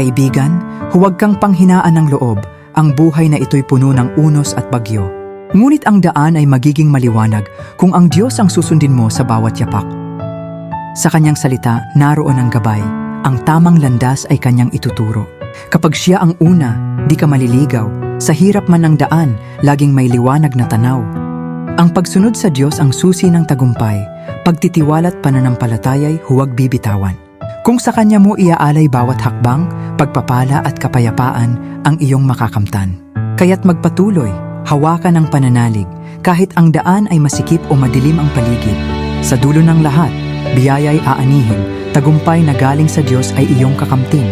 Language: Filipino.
Kaibigan, huwag kang panghinaan ng loob. Ang buhay na ito'y puno ng unos at bagyo. Ngunit ang daan ay magiging maliwanag kung ang Diyos ang susundin mo sa bawat yapak. Sa kanyang salita, naroon ang gabay. Ang tamang landas ay kanyang ituturo. Kapag siya ang una, di ka maliligaw. Sa hirap man ng daan, laging may liwanag na tanaw. Ang pagsunod sa Diyos ang susi ng tagumpay. Pagtitiwala't pananampalataya'y huwag bibitawan. Kung sa Kanya mo iaalay bawat hakbang, pagpapala at kapayapaan ang iyong makakamtan. Kaya't magpatuloy, hawakan ang pananalig, kahit ang daan ay masikip o madilim ang paligid. Sa dulo ng lahat, biyaya'y aanihin, tagumpay na galing sa Diyos ay iyong kakamtin.